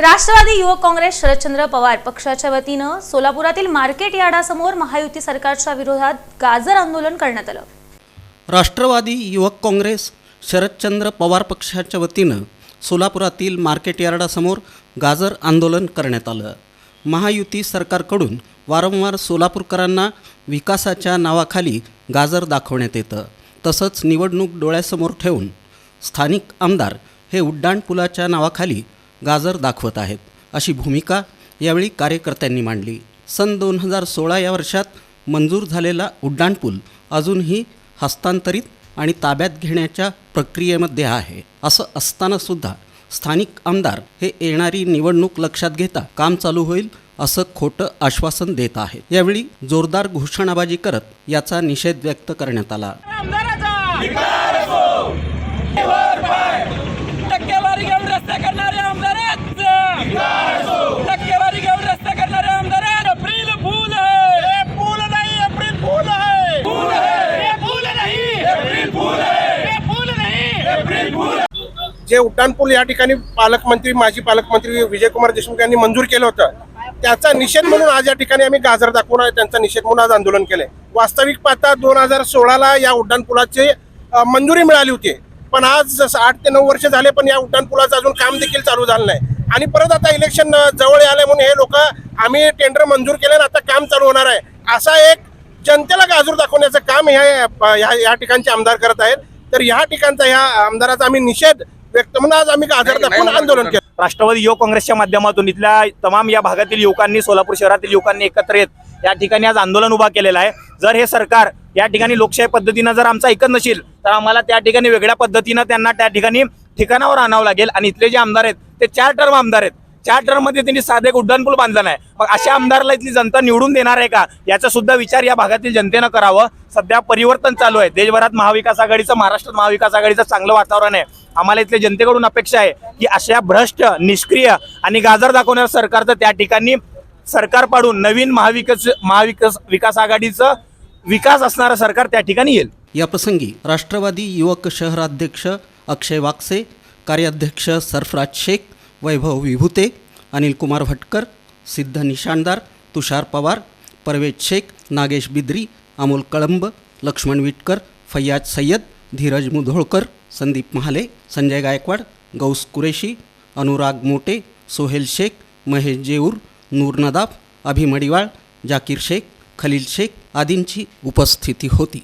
राष्ट्रवादी युवक काँग्रेस शरदचंद्र पवार पक्षाच्या वतीनं सोलापुरातील मार्केट यार्डासमोर महायुती सरकारच्या विरोधात गाजर आंदोलन करण्यात आलं. राष्ट्रवादी युवक काँग्रेस शरदचंद्र पवार पक्षाच्या वतीनं सोलापुरातील मार्केट यार्डासमोर गाजर आंदोलन करण्यात आलं. महायुती सरकारकडून वारंवार सोलापूरकरांना विकासाच्या नावाखाली गाजर दाखवण्यात येतं. तसंच निवडणूक डोळ्यासमोर ठेवून स्थानिक आमदार हे उड्डाणपुलाच्या नावाखाली गाजर दाखवत आहेत. अशी भूमिका यावेळी कार्यकर्त्यांनी मांडली. सन दोन हजार सोळा या वर्षात मंजूर झालेला उड्डाणपूल अजूनही हस्तांतरित आणि ताब्यात घेण्याच्या प्रक्रियेमध्ये आहे. असं असतानासुद्धा स्थानिक आमदार हे येणारी निवडणूक लक्षात घेता काम चालू होईल असं खोटं आश्वासन देत आहे यावेळी जोरदार घोषणाबाजी करत याचा निषेध व्यक्त करण्यात आला. जे उड्डाणपूल या ठिकाणी पालकमंत्री माजी पालकमंत्री विजयकुमार देशमुख यांनी मंजूर केलं होतं त्याचा निषेध म्हणून आज या ठिकाणी आम्ही गाजर दाखवून त्यांचा निषेध म्हणून आज आंदोलन केलंय. वास्तविक पाहता दोन हजार सोळाला या उड्डाणपुलाची मंजुरी मिळाली होती. पण आज जसं आठ ते नऊ वर्ष झाले पण या उड्डाणपुलाचं अजून काम देखील चालू झालं नाही. आणि परत आता इलेक्शन जवळ आलंय म्हणून हे लोक आम्ही टेंडर मंजूर केले आणि आता काम चालू होणार आहे. असा एक जनतेला गाजूर दाखवण्याचं काम ह्या ह्या या ठिकाणचे आमदार करत आहेत. तर ह्या ठिकाणचा ह्या आमदाराचा आम्ही निषेध व्यक्त म्हणून आज आम्ही गाजर दाखवून आंदोलन केलं. राष्ट्रवादी युवक काँग्रेसच्या माध्यमातून इथल्या तमाम या भागातील युवकांनी सोलापूर शहरातील युवकांनी एकत्र येत या ठिकाणी आज आंदोलन उभा केलेलं आहे. जर हे सरकार या ठिकाणी लोकशाही पद्धतीनं जर आमचं ऐकत नसेल तर आम्हाला त्या ठिकाणी वेगळ्या पद्धतीनं त्यांना त्या ठिकाणी ठिकाणावर आणावं लागेल. आणि इथले जे आमदार आहेत ते चार टर्म आमदार आहेत. चार टर्ममध्ये त्यांनी साधे एक उड्डाणपूल बांधला नाही. मग अशा आमदारला इथली जनता निवडून देणार आहे का? याचा सुद्धा विचार या भागातील जनतेनं करावं. सध्या परिवर्तन चालू आहे. देशभरात महाविकास आघाडीचं महाराष्ट्रात महाविकास आघाडीचं चांगलं वातावरण आहे. आम्हाला इथल्या जनतेकडून अपेक्षा आहे की अशा भ्रष्ट निष्क्रिय आणि गाजर दाखवणाऱ्या सरकारचं त्या ठिकाणी सरकार पाडून नवीन महाविकास महाविकास विकास आघाडीचं विकास असणारं सरकार त्या ठिकाणी येईल. या प्रसंगी राष्ट्रवादी युवक शहराध्यक्ष अक्षय वाक्से कार्याध्यक्ष सरफराज शेख वैभव विभूते अनिल कुमार भटकर सिद्ध निशाणदार तुषार पवार परवेज शेख नागेश बिद्री अमोल कळंब लक्ष्मण विटकर फैयाज सय्यद धीरज मुधोळकर संदीप महाले संजय गायकवाड गौस कुरेशी अनुराग मोटे सोहेल शेख महेश जेऊर नूर नदाफ अभिमडिवाळ जाकीर शेख खलील शेख आदींची उपस्थिती होती.